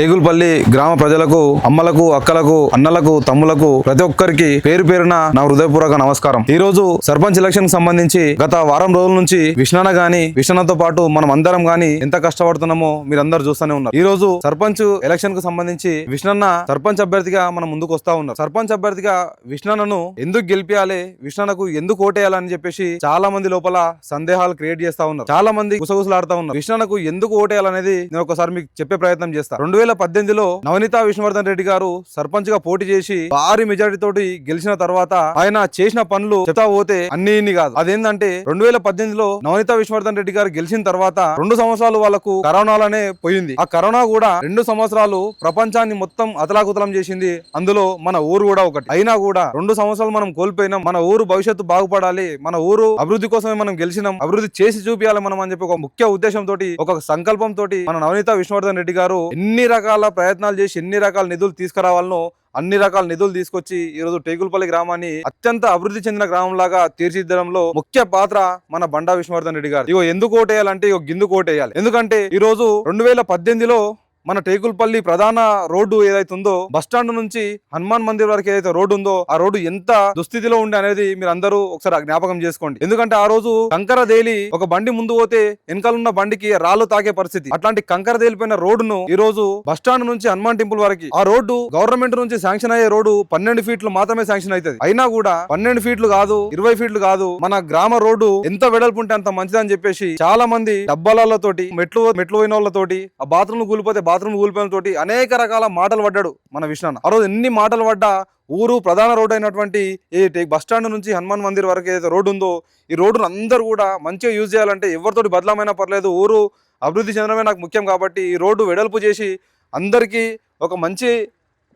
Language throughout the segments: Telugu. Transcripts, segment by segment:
టేగులపల్లి గ్రామ ప్రజలకు అమ్మలకు అక్కలకు అన్నలకు తమ్ములకు ప్రతి ఒక్కరికి పేరు పేరున నా హృదయపూర్వక నమస్కారం. ఈ రోజు సర్పంచ్ ఎలక్షన్కి సంబంధించి గత వారం రోజుల నుంచి విష్ణాన గాని విష్ణాతో పాటు మనం అందరం గాని ఎంత కష్టపడుతున్నామో మీరందరూ చూస్తూనే ఉన్నారు. ఈ రోజు సర్పంచ్ ఎలక్షన్కు సంబంధించి విష్ణన్న సర్పంచ్ అభ్యర్థిగా మనం ముందుకు వస్తా ఉన్నారు. సర్పంచ్ అభ్యర్థిగా విష్ణన్నను ఎందుకు గెలిపించాలి విష్ణన్నకు ఎందుకు ఓటేయాలని చెప్పేసి చాలా మంది లోపల సందేహాలు క్రియేట్ చేస్తా ఉన్నారు. చాలా మంది గుసగుసలాడుతా ఉన్నారు. విష్ణన్నకు ఎందుకు ఓటేయాలనేది నేను ఒకసారి మీకు చెప్పే ప్రయత్నం చేస్తా. రెండు వేల పద్దెనిమిదిలో నవనీత విష్ణువర్ధన్ రెడ్డి గారు సర్పంచ్గా పోటీ చేసి భారీ మెజారిటీ తోటి గెలిచిన తర్వాత ఆయన చేసిన పనులు చెప్తా పోతే అన్ని ఇన్ని కాదు. అదేంటంటే రెండు వేల పద్దెనిమిదిలో నవనీత విష్ణువర్ధన్ రెడ్డి గారు గెలిచిన తర్వాత రెండు సంవత్సరాలు వాళ్ళకు కరోనాలోనే పోయింది. ఆ కరోనా కూడా రెండు సంవత్సరాలు ప్రపంచాన్ని మొత్తం అతలాకుతలం చేసింది. అందులో మన ఊరు కూడా ఒకటి. అయినా కూడా రెండు సంవత్సరాలు మనం కోల్పోయినాం. మన ఊరు భవిష్యత్తు బాగుపడాలి. మన ఊరు అభివృద్ధి కోసమే మనం గెలిచినాం. అభివృద్ధి చేసి చూపించాలి మనం అని చెప్పి ఒక ముఖ్య ఉద్దేశంతో ఒక సంకల్పం తోటి మన నవనీత విష్ణువర్ధన్ రెడ్డి గారు ఎన్ని రకాల ప్రయత్నాలు చేసి ఎన్ని రకాల నిధులు తీసుకురావాలనో అన్ని రకాల నిధులు తీసుకొచ్చి ఈ రోజు టేకులపల్లి గ్రామాన్ని అత్యంత అభివృద్ధి చెందిన గ్రామం లాగా తీర్చిదిద్దడంలో ముఖ్య పాత్ర మన బండా విష్ణువర్ధన్ రెడ్డి గారు. ఇగో ఎందుకు ఓటేయాలంటే ఇగో గిందుకు ఓటేయాలి. ఎందుకంటే ఈ రోజు రెండు వేల పద్దెనిమిదిలో మన టేకుల్పల్లి ప్రధాన రోడ్డు ఏదైతే ఉందో బస్ స్టాండ్ నుంచి హనుమాన్ మందిర్ వరకు ఏదైతే రోడ్డు ఉందో ఆ రోడ్డు ఎంత దుస్థితిలో ఉండే అనేది మీరు అందరూ ఒకసారి జ్ఞాపకం చేసుకోండి. ఎందుకంటే ఆ రోజు కంకర దేలి ఒక బండి ముందు పోతే వెనకాల ఉన్న బండికి రాళ్ళు తాకే పరిస్థితి. అట్లాంటి కంకర దేలిపోయిన రోడ్డును ఈ రోజు బస్ స్టాండ్ నుంచి హనుమాన్ టెంపుల్ వరకు ఆ రోడ్డు గవర్నమెంట్ నుంచి శాంక్షన్ అయ్యే రోడ్డు పన్నెండు ఫీట్లు మాత్రమే శాంక్షన్ అవుతుంది. అయినా కూడా పన్నెండు ఫీట్లు కాదు ఇరవై ఫీట్లు కాదు మన గ్రామ రోడ్డు ఎంత వెడల్పు ఉంటే అంత మంచిదని చెప్పేసి చాలా మంది డబ్బాలతోటి మెట్లు మెట్లు పోయిన వాళ్ళతోటి ఆ బాత్రూమ్ కూలిపోతే బాత్రూమ్ కూలిపోయిన తోటి అనేక రకాల మాటలు పడ్డాడు మన విష్ణాన్న. ఆ రోజు ఎన్ని మాటలు పడ్డా ఊరు ప్రధాన రోడ్డు అయినటువంటి ఈ బస్ స్టాండ్ నుంచి హనుమాన్ మందిర్ వరకు ఏదైతే రోడ్డు ఉందో ఈ రోడ్డును అందరూ కూడా మంచిగా యూజ్ చేయాలంటే ఎవరితోటి బదలమైనా పర్లేదు ఊరు అభివృద్ధి చెందడమే నాకు ముఖ్యం కాబట్టి ఈ రోడ్డు వెడల్పు చేసి అందరికీ ఒక మంచి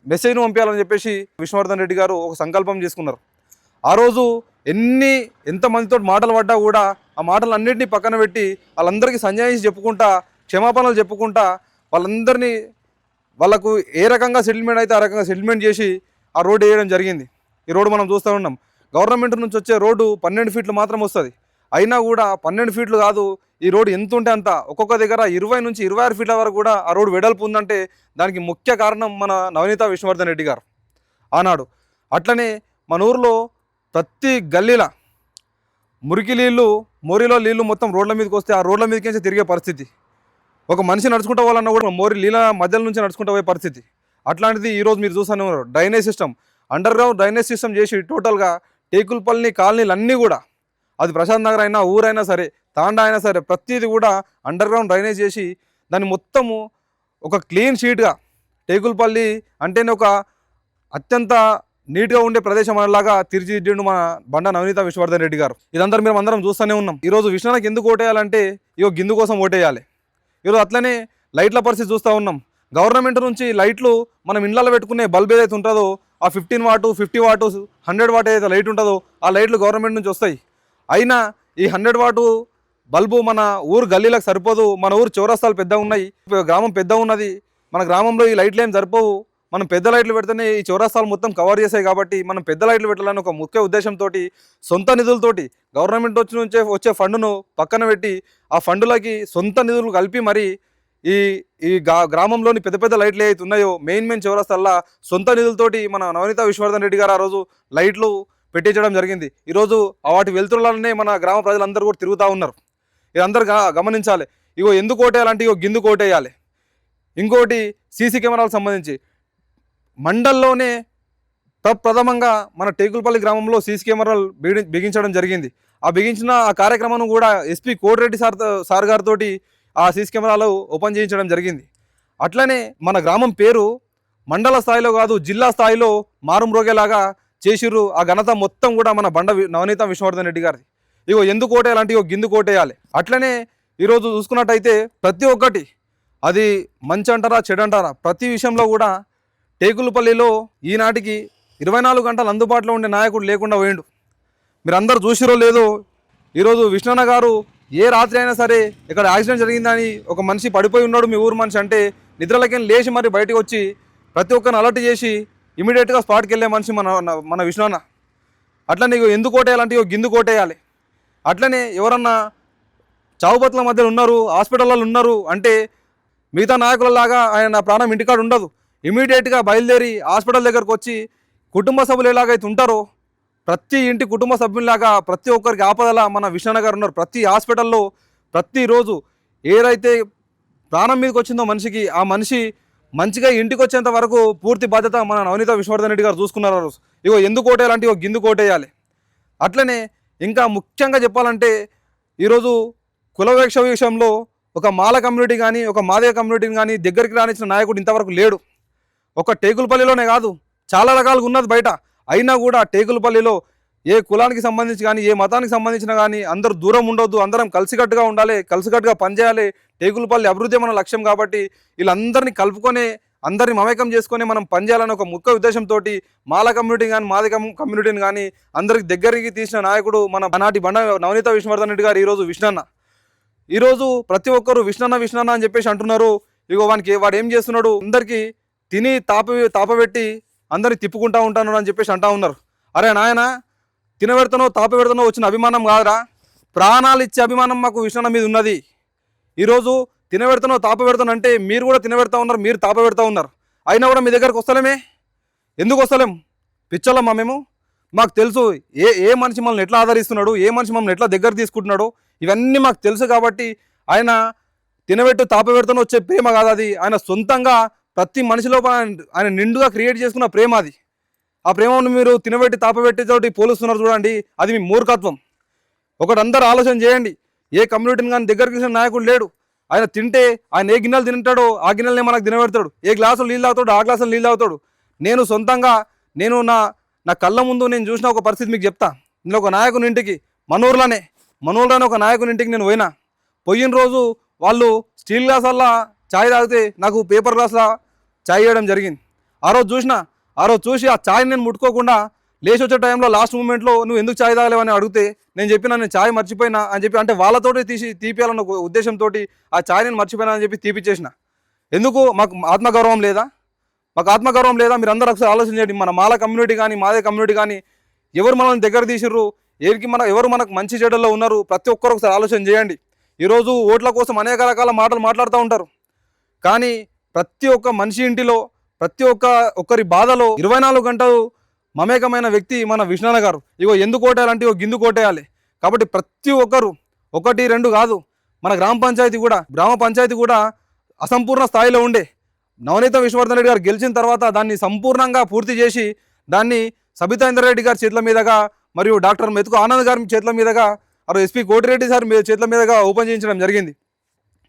మెసేజ్ను పంపించాలని చెప్పేసి విష్ణువర్ధన్ రెడ్డి గారు ఒక సంకల్పం చేసుకున్నారు. ఆ రోజు ఎన్ని ఎంతమందితో మాటలు పడ్డా కూడా ఆ మాటలు అన్నింటినీ పక్కన పెట్టి వాళ్ళందరికీ సంజాయించి చెప్పుకుంటా క్షమాపణలు చెప్పుకుంటా వాళ్ళందరినీ వాళ్ళకు ఏ రకంగా సెటిల్మెంట్ అయితే ఆ రకంగా సెటిల్మెంట్ చేసి ఆ రోడ్డు వేయడం జరిగింది. ఈ రోడ్డు మనం చూస్తూ ఉన్నాం. గవర్నమెంట్ నుంచి వచ్చే రోడ్డు పన్నెండు ఫీట్లు మాత్రం వస్తుంది. అయినా కూడా పన్నెండు ఫీట్లు కాదు ఈ రోడ్డు ఎంత ఉంటే అంత. ఒక్కొక్క దగ్గర ఇరవై నుంచి ఇరవై ఆరు ఫీట్ల వరకు కూడా ఆ రోడ్డు వెడల్పు ఉందంటే దానికి ముఖ్య కారణం మన నవనీత విష్ణువర్ధన్ రెడ్డి గారు. ఆనాడు అట్లనే మన ఊర్లో ప్రతి గల్లీల మురికి నీళ్ళు మోరిలో నీళ్ళు మొత్తం రోడ్ల మీదకి వస్తే ఆ రోడ్ల మీదకి తిరిగే పరిస్థితి. ఒక మనిషి నడుచుకుంటూ పోవాలన్నా కూడా మోరి లీల మధ్యలో నుంచి నడుచుకుంటూ పోయే పరిస్థితి. అట్లాంటిది ఈరోజు మీరు చూస్తూనే ఉన్నారు. Drainage system underground drainage system చేసి టోటల్గా టేకుల్పల్లి కాలనీలు అన్నీ కూడా అది ప్రశాంత్ నగర్ అయినా ఊరైనా సరే తాండా అయినా సరే ప్రతిదీ కూడా అండర్ గ్రౌండ్ డ్రైనేజ్ చేసి దాన్ని మొత్తము ఒక క్లీన్ షీట్గా టేకుల్పల్లి అంటేనే ఒక అత్యంత నీట్గా ఉండే ప్రదేశం అనేలాగా తీర్చిదిద్దిండు మన బండ నవనీత విశ్వవర్ధన్ రెడ్డి గారు. ఇదంతా మేము అందరం చూస్తూనే ఉన్నాం. ఈరోజు విష్ణునికి ఎందుకు ఓటేయాలంటే ఇగో గిందు కోసం ఓటేయాలి. ఈరోజు అట్లనే లైట్ల పరిస్థితి చూస్తూ ఉన్నాం. గవర్నమెంట్ నుంచి లైట్లు మనం ఇండ్లలో పెట్టుకునే బల్బ్ ఏదైతే ఉంటుందో ఆ fifteen watt fifty watt hundred watt ఏదైతే లైట్ ఉంటుందో ఆ లైట్లు గవర్నమెంట్ నుంచి వస్తాయి. అయినా ఈ హండ్రెడ్ వాటు బల్బు మన ఊరు గల్లీలకు సరిపోదు. మన ఊరు చౌరస్తాలు పెద్దగా ఉన్నాయి. గ్రామం పెద్ద ఉన్నది. మన గ్రామంలో ఈ లైట్లు ఏం సరిపోవు. మనం పెద్ద లైట్లు పెడితేనే ఈ చౌరస్తాలు మొత్తం కవర్ చేసాయి కాబట్టి మనం పెద్ద లైట్లు పెట్టాలని ఒక ముఖ్య ఉద్దేశంతో సొంత నిధులతోటి గవర్నమెంట్ వచ్చి నుంచే వచ్చే ఫండును పక్కన పెట్టి ఆ ఫండులకి సొంత నిధులు కలిపి మరి ఈ ఈ గ్రామంలోని పెద్ద పెద్ద లైట్లు ఏవైతే ఉన్నాయో మెయిన్ మెయిన్ చౌరస్తల్లా సొంత నిధులతోటి మన నవనీత విశ్వవర్ధన్ రెడ్డి గారు ఆ రోజు లైట్లు పెట్టించడం జరిగింది. ఈరోజు ఆ వాటి వెలుతురులనే మన గ్రామ ప్రజలందరూ కూడా తిరుగుతూ ఉన్నారు. ఇది అందరు గమనించాలి. ఇగో ఎందుకు ఓటేయాలంటే ఇగో గిందు ఓటేయాలి. ఇంకోటి సీసీ కెమెరాలకు సంబంధించి. మండల్లోనే ప్రప్రథమంగా మన టేకులపల్లి గ్రామంలో సీసీ కెమెరాలు బిగి- బిగించడం జరిగింది. ఆ బిగించిన ఆ కార్యక్రమం కూడా ఎస్పీ కోటిరెడ్డి సార్ సార్ గారితో ఆ సీసీ కెమెరాలు ఓపెన్ చేయించడం జరిగింది. అట్లనే మన గ్రామం పేరు మండల స్థాయిలో కాదు జిల్లా స్థాయిలో మారుమ్రోగేలాగా చేసిర్రు ఆ ఘనత మొత్తం కూడా మన బండ నవనీత విష్ణువర్ధన్ రెడ్డి గారిది. ఇగో ఎందుకు ఓటేయాలంటే ఇగో గిందు కోటేయాలి. అట్లనే ఈరోజు చూసుకున్నట్టయితే ప్రతి ఒక్కటి అది మంచి అంటారా చెడు అంటారా ప్రతి విషయంలో కూడా టేకులపల్లిలో ఈనాటికి ఇరవై నాలుగు గంటలు అందుబాటులో ఉండే నాయకుడు లేకుండా పోయిండు. మీరు అందరు చూసిరో లేదో ఈరోజు విష్ణన్న గారు ఏ రాత్రి అయినా సరే ఇక్కడ యాక్సిడెంట్ జరిగిందని ఒక మనిషి పడిపోయి ఉన్నాడు మీ ఊరు మనిషి అంటే నిద్రలకి లేచి మరి బయటకు వచ్చి ప్రతి ఒక్కరిని అలర్ట్ చేసి ఇమీడియట్గా స్పాట్కి వెళ్ళే మనిషి మన మన విష్ణన్న. అట్లా నీకు ఎందుకు కోటేయాలంటే గిందు కోటేయాలి అట్లనే ఎవరన్నా చావుబతుల మధ్యలో ఉన్నారు హాస్పిటల్లో ఉన్నారు అంటే మిగతా నాయకులలాగా ఆయన నా ప్రాణం ఇంటికాడ ఉండదు ఇమీడియట్గా బయలుదేరి హాస్పిటల్ దగ్గరకు వచ్చి కుటుంబ సభ్యులు ఎలాగైతే ఉంటారో ప్రతి ఇంటి కుటుంబ సభ్యుల్లాగా ప్రతి ఒక్కరికి ఆపదల మన విష్ణన్న గారు ఉన్నారు. ప్రతి హాస్పిటల్లో ప్రతిరోజు ఏదైతే ప్రాణం మీదకి వచ్చిందో మనిషికి ఆ మనిషి మంచిగా ఇంటికి వచ్చేంత వరకు పూర్తి బాధ్యత మన నవనీత విశ్వవర్ధన్ రెడ్డి గారు చూసుకున్నారు. ఇగో ఎందుకు కోటేయాలంటే ఇగో గిందు కోటేయాలి అట్లనే ఇంకా ముఖ్యంగా చెప్పాలంటే ఈరోజు కులవేక్ష విషయంలో ఒక మాల కమ్యూనిటీ కానీ ఒక మాదిగ కమ్యూనిటీని కానీ దగ్గరికి రానిచ్చిన నాయకుడు ఇంతవరకు లేడు. ఒక టేకులపల్లిలోనే కాదు చాలా రకాలుగా ఉన్నది బయట. అయినా కూడా టేకులపల్లిలో ఏ కులానికి సంబంధించి కానీ ఏ మతానికి సంబంధించిన కానీ అందరూ దూరం ఉండొద్దు. అందరం కలిసికట్టుగా ఉండాలి కలిసికట్టుగా పనిచేయాలి. టేకులపల్లి అభివృద్ధి మన లక్ష్యం కాబట్టి వీళ్ళందరినీ కలుపుకొని అందరిని మమేకం చేసుకొని మనం పనిచేయాలని ఒక ముఖ్య ఉద్దేశంతో మాల కమ్యూనిటీ కానీ మాది కమ్యూనిటీని కానీ అందరికి దగ్గరికి తీసిన నాయకుడు మన నాటి బండ నవనీత విష్ణువర్ధన్ రెడ్డి గారు ఈరోజు విష్ణన్న. ఈరోజు ప్రతి ఒక్కరు విష్ణన్న విష్ణన్న అని చెప్పేసి అంటున్నారు. ఇగో వానికి వాడు ఏం చేస్తున్నాడు? అందరికీ తిని తాప తాపబెట్టి అందరిని తిప్పుకుంటా ఉంటాను అని చెప్పేసి అంటా ఉన్నారు. అరే నాయన తినబెడతానో తాపబెడతానో వచ్చిన అభిమానం కాదురా. ప్రాణాలు ఇచ్చే అభిమానం మాకు విష్ణన్న మీద ఉన్నది. ఈరోజు తినబెడతానో తాపబెడతాను అంటే మీరు కూడా తినబెడతా ఉన్నారు మీరు తాపబెడతా ఉన్నారు. అయినా కూడా మీ దగ్గరకు వస్తలేమే? ఎందుకు వస్తలేం? పిచ్చలమ్మా మేము? మాకు తెలుసు ఏ ఏ మనిషి మనల్ని ఎట్లా ఆదరిస్తున్నాడు ఏ మనిషి మమ్మల్ని ఎట్లా దగ్గర తీసుకుంటున్నాడు ఇవన్నీ మాకు తెలుసు కాబట్టి ఆయన తినబెట్టు తాపబెడతాను వచ్చే ప్రేమ కాదు అది. ఆయన సొంతంగా ప్రతి మనిషి లోపల ఆయన- ఆయన నిండుగా క్రియేట్ చేసుకున్న ప్రేమ అది. ఆ ప్రేమను మీరు తినబెట్టి తాపబెట్టేతోటి పోలుస్తున్నారు చూడండి. అది మీ మూర్ఖత్వం. ఒకటి అందరు ఆలోచన చేయండి. ఏ కమ్యూనిటీని కానీ దగ్గరికి నాయకుడు లేడు. ఆయన తింటే ఆయన ఏ గిన్నెలు తింటాడో ఆ గిన్నెలనే మనకు తినబెడతాడు. ఏ గ్లాసులు నీళ్ళు తాగుతాడు ఆ గ్లాసులు నీళ్ళు తాగుతాడు. నేను సొంతంగా నేను నా నా కళ్ళ ముందు నేను చూసిన ఒక పరిస్థితి మీకు చెప్తా. నేను ఒక నాయకుని ఇంటికి మనూరులోనే మనూరులోనే ఒక నాయకుని ఇంటికి నేను పోయినా. పోయిన రోజు వాళ్ళు స్టీల్ గ్లాసుల్లో చాయ్ తాగితే నాకు పేపర్ గ్లాసులో చాయ్ చేయడం జరిగింది. ఆ రోజు చూసిన ఆ రోజు చూసి ఆ చాయ్ నేను ముట్టుకోకుండా లేచి వచ్చే టైంలో లాస్ట్ మూమెంట్లో నువ్వు ఎందుకు చాయ్ తాగలేవని అడిగితే నేను చెప్పిన నేను చాయ్ మర్చిపోయినా అని చెప్పి అంటే వాళ్ళతోటి తీసి తీపియాలన్న ఉద్దేశంతో ఆ ఛాయ్ నేను మర్చిపోయినా అని చెప్పి తీపిచ్చేసిన. ఎందుకు? మాకు ఆత్మగౌరవం లేదా? మాకు ఆత్మగౌరవం లేదా? మీరు అందరూ ఒకసారి ఆలోచన చేయండి. మన మాల కమ్యూనిటీ కానీ మాదే కమ్యూనిటీ కానీ ఎవరు మనల్ని దగ్గర తీసిర్రు? ఎవరికి మన ఎవరు మనకు మంచి చెడుల్లో ఉన్నారు? ప్రతి ఒక్కరు ఒకసారి ఆలోచన చేయండి. ఈరోజు ఓట్ల కోసం అనేక రకాల మాటలు మాట్లాడుతూ ఉంటారు. కానీ ప్రతి ఒక్క మనిషి ఇంటిలో ప్రతి ఒక్క ఒక్కరి బాధలో ఇరవై నాలుగు గంటలు మమేకమైన వ్యక్తి మన విష్ణాన గారు. ఇగో ఎందుకు కోటేయాలంటే ఇగో గిందు కోటేయాలి కాబట్టి ప్రతి ఒక్కరు ఒకటి రెండు కాదు మన గ్రామ పంచాయతీ కూడా గ్రామ పంచాయతీ కూడా అసంపూర్ణ స్థాయిలో ఉండే. నవనీత విశ్వవర్ధన్ రెడ్డి గారు గెలిచిన తర్వాత దాన్ని సంపూర్ణంగా పూర్తి చేసి దాన్ని సబితా ఇంద్రారెడ్డి గారి చేతుల మీదుగా మరియు డాక్టర్ మెతుకు ఆనంద్ గారి చేతుల మీదుగా అరు ఎస్పీ కోటిరెడ్డి సార్ చేతుల మీదుగా ఓపెన్ చేయించడం జరిగింది.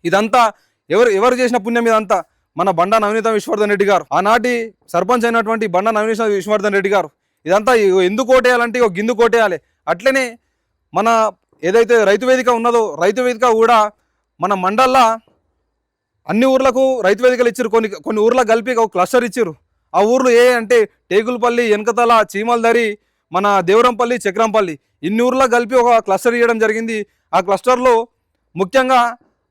ఇదంతా ఎవరు ఎవరు చేసిన పుణ్యం ఇదంతా? మన బండా నవనీత విశ్వవర్ధన్ రెడ్డి గారు. ఆనాటి సర్పంచ్ అయినటువంటి బండా నవనీత విశ్వవర్ధన్ రెడ్డి గారు. ఇదంతా ఎందుకు కోటేయాలంటే ఒక గిందు కోటేయాలి. అట్లనే మన ఏదైతే రైతు వేదిక ఉన్నదో రైతు వేదిక కూడా మన మండల్లా అన్ని ఊర్లకు రైతు వేదికలు ఇచ్చారు కొన్ని కొన్ని ఊర్లకు కలిపి ఒక క్లస్టర్ ఇచ్చారు ఆ ఊర్లు ఏ అంటే టేకులపల్లి వెనకతల చీమలదరి మన దేవరంపల్లి చక్రంపల్లి. ఇన్ని ఊర్లకు కలిపి ఒక క్లస్టర్ ఇవ్వడం జరిగింది. ఆ క్లస్టర్లో ముఖ్యంగా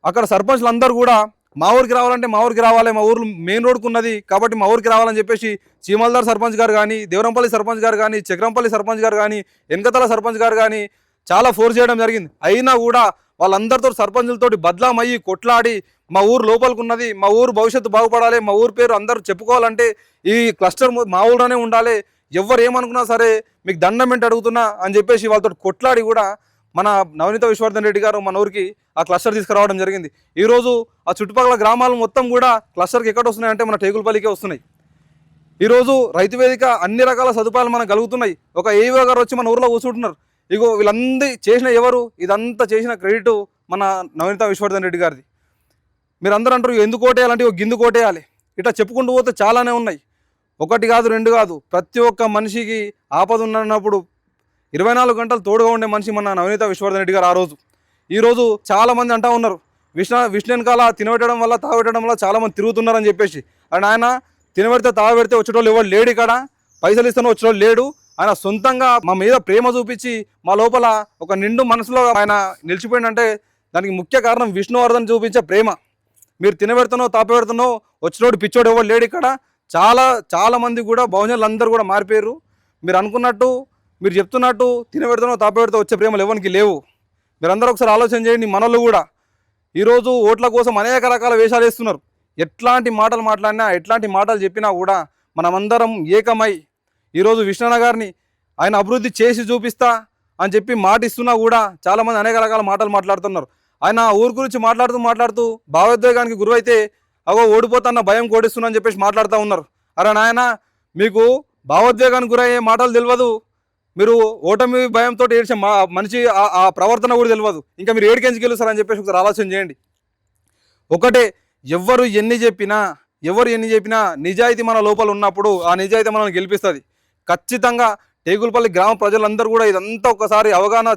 అక్కడ సర్పంచ్లు అందరూ కూడా మా ఊరికి రావాలంటే మా ఊరికి రావాలి మా ఊరు మెయిన్ రోడ్కు ఉన్నది కాబట్టి మా ఊరికి రావాలని చెప్పేసి చీమల్దార్ సర్పంచ్ గారు కానీ దేవరంపల్లి సర్పంచ్ గారు కానీ చక్రంపల్లి సర్పంచ్ గారు కానీ వెనకతల సర్పంచ్ గారు కానీ చాలా ఫోర్స్ చేయడం జరిగింది. అయినా కూడా వాళ్ళందరితో సర్పంచులతో బద్లామయ్యి కొట్లాడి మా ఊరు లోపలికి ఉన్నది మా ఊరు భవిష్యత్తు బాగుపడాలి మా ఊరు పేరు అందరూ చెప్పుకోవాలంటే ఈ క్లస్టర్ మా ఊళ్ళోనే ఉండాలి. ఎవరు ఏమనుకున్నా సరే మీకు దండం ఏంటి అడుగుతున్నా అని చెప్పేసి వాళ్ళతో కొట్లాడి కూడా మన నవనీత విశ్వవర్ధన్ రెడ్డి గారు మన ఊరికి ఆ క్లస్టర్ తీసుకురావడం జరిగింది. ఈరోజు ఆ చుట్టుపక్కల గ్రామాలు మొత్తం కూడా క్లస్టర్కి ఎక్కడ వస్తున్నాయంటే మన టేకులపల్లికే వస్తున్నాయి. ఈరోజు రైతు వేదిక అన్ని రకాల సదుపాయాలు మనకు కలుగుతున్నాయి. ఒక ఏవో గారు వచ్చి మన ఊర్లో కూర్చుంటున్నారు. ఇగో వీళ్ళందరి చేసిన ఎవరు? ఇదంతా చేసిన క్రెడిట్ మన నవనీత విశ్వవర్ధన్ రెడ్డి గారిది. మీరు అందరూ అంటారు ఎందుకు కోటేయాలంటే ఒక గిందు కోటేయాలి ఇట్లా చెప్పుకుంటూ పోతే చాలానే ఉన్నాయి. ఒకటి కాదు రెండు కాదు. ప్రతి ఒక్క మనిషికి ఆపద ఉన్నప్పుడు ఇరవై నాలుగు గంటలు తోడుగా ఉండే మనిషి మన నవనీత విశ్వవర్ధన్ రెడ్డి గారు ఆ రోజు. ఈరోజు చాలామంది అంటా ఉన్నారు విష్ణు విష్ణు వెనకాల తినబెట్టడం వల్ల తాగబెట్టడం వల్ల చాలామంది తిరుగుతున్నారని చెప్పేసి. అండ్ ఆయన తినబెడితే తాగబెడితే వచ్చేటోళ్ళు ఎవరు లేడు ఇక్కడ? పైసలు ఇస్తాను వచ్చేటోళ్ళు లేడు. ఆయన సొంతంగా మా మీద ప్రేమ చూపించి మా లోపల ఒక నిండు మనసులో ఆయన నిలిచిపోయిందంటే దానికి ముఖ్య కారణం విష్ణువర్ధన్ చూపించే ప్రేమ. మీరు తినబెడుతున్నో తాపబెడుతున్నో వచ్చినోడు పిచ్చోడు ఎవరు లేడు ఇక్కడ. చాలా చాలా మంది కూడా భోజనాలు అందరూ కూడా మారిపోయారు. మీరు అనుకున్నట్టు మీరు చెప్తున్నట్టు తినబెడతానో తాపబెడతా వచ్చే ప్రేమలు ఎవరికి లేవు. మీరందరూ ఒకసారి ఆలోచన చేయండి మనలు కూడా. ఈరోజు ఓట్ల కోసం అనేక రకాల వేషాలు వేస్తున్నారు. ఎట్లాంటి మాటలు మాట్లాడినా ఎట్లాంటి మాటలు చెప్పినా కూడా మనమందరం ఏకమై ఈరోజు విష్ణన్న గారిని ఆయన అభివృద్ధి చేసి చూపిస్తా అని చెప్పి మాట ఇస్తున్నా కూడా చాలామంది అనేక రకాల మాటలు మాట్లాడుతున్నారు. ఆయన ఊరు గురించి మాట్లాడుతూ మాట్లాడుతూ భావోద్వేగానికి గురైతే అగో ఓడిపోతున్న భయం కోడిస్తున్నా అని చెప్పేసి మాట్లాడుతూ ఉన్నారు. అరే నాయన మీకు భావోద్వేగానికి గురయ్యే మాటలు తెలియదు. మీరు ఓటమి భయంతో ఏడ్చే మా మనిషి ఆ- ఆ ప్రవర్తన కూడా తెలియదు ఇంకా మీరు ఏడికెంచి గెలుస్తారని చెప్పేసి ఒకసారి ఆలోచన చేయండి. ఒకటే ఎవరు ఎన్ని చెప్పినా ఎవరు ఎన్ని చెప్పినా నిజాయితీ మన లోపల ఉన్నప్పుడు ఆ నిజాయితీ మనల్ని గెలిపిస్తుంది. ఖచ్చితంగా టేగులపల్లి గ్రామ ప్రజలందరూ కూడా ఇదంతా ఒకసారి అవగాహన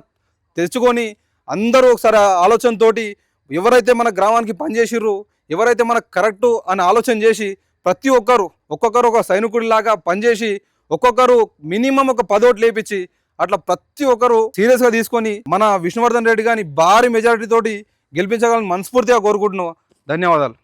తెచ్చుకొని అందరూ ఒకసారి ఆలోచనతోటి ఎవరైతే మన గ్రామానికి పనిచేసిర్రు ఎవరైతే మనకు కరెక్టు అని ఆలోచన చేసి ప్రతి ఒక్కరు ఒక్కొక్కరు ఒక సైనికుడిలాగా పనిచేసి ఒక్కొక్కరు మినిమం ఒక పదోట్లు లేపించి అట్లా ప్రతి ఒక్కరు సీరియస్గా తీసుకొని మన విష్ణువర్ధన్ రెడ్డి గారిని భారీ మెజారిటీ తోటి గెలిపించగలని మనస్ఫూర్తిగా కోరుకుంటున్నాం. ధన్యవాదాలు.